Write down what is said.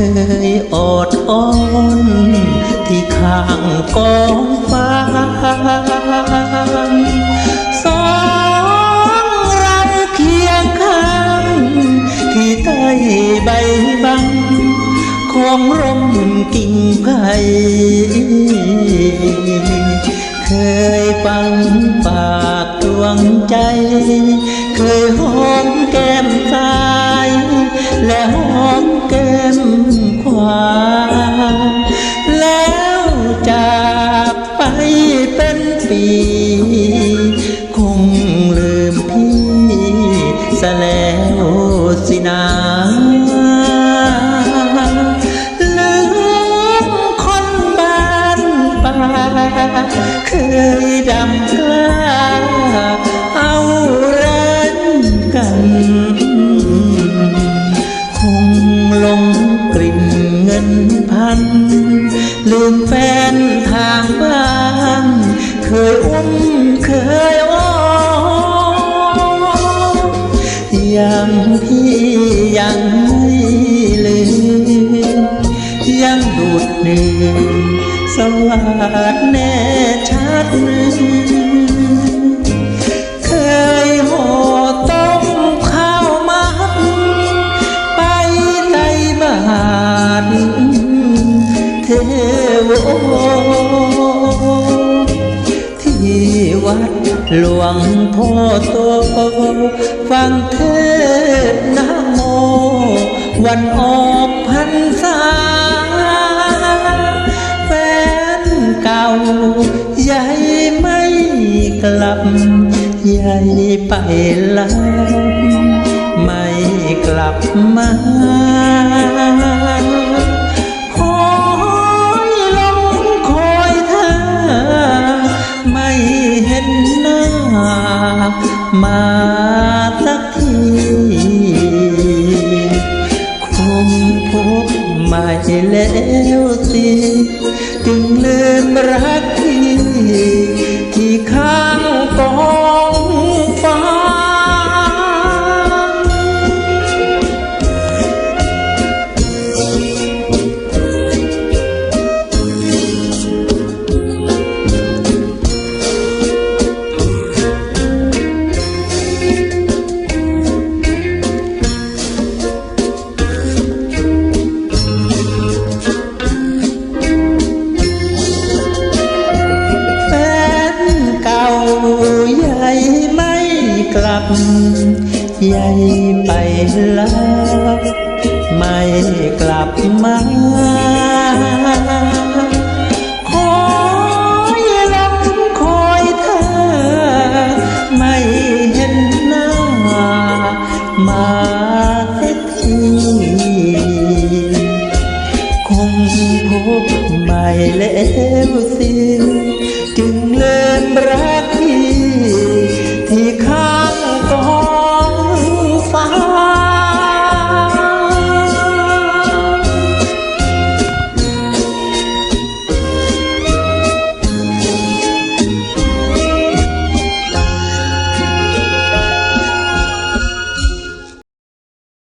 ยอดอ้อนที่ข้างกองฟางสองเราเคียงข้างที่ใต้ใบบังของร่มกิ่งไผ่เคยฟังปากดวงใจ เคยหอมแก้ม แล้วสินาลืมคนบ้านป่าเคยดำกล้าเอาแรงกัน คงลงกลิ่นเงินพัน ลืมแฟนทางบ้าน เคยอุ้มเคยอ้ ยังพี่ยังไม่ลืมยังดูดดื่งสวัสดแน่ ที่วัดหลวงพ่อโตฟังเทศนะโม วันออกพรรษาแฟนเก่าใหญ่ไม่กลับใหญ่ไปแล้วไม่กลับมา มาสักทีคงพบไม่แล้วสิจึงลืมรักที่ที่ข้างกอง ใหญ่ไปแล้วไม่กลับมาคอยลงคอยเธอ ไม่เห็นหน้า มาสักทีคงพบไม่แล้วสิจึงเลิมรั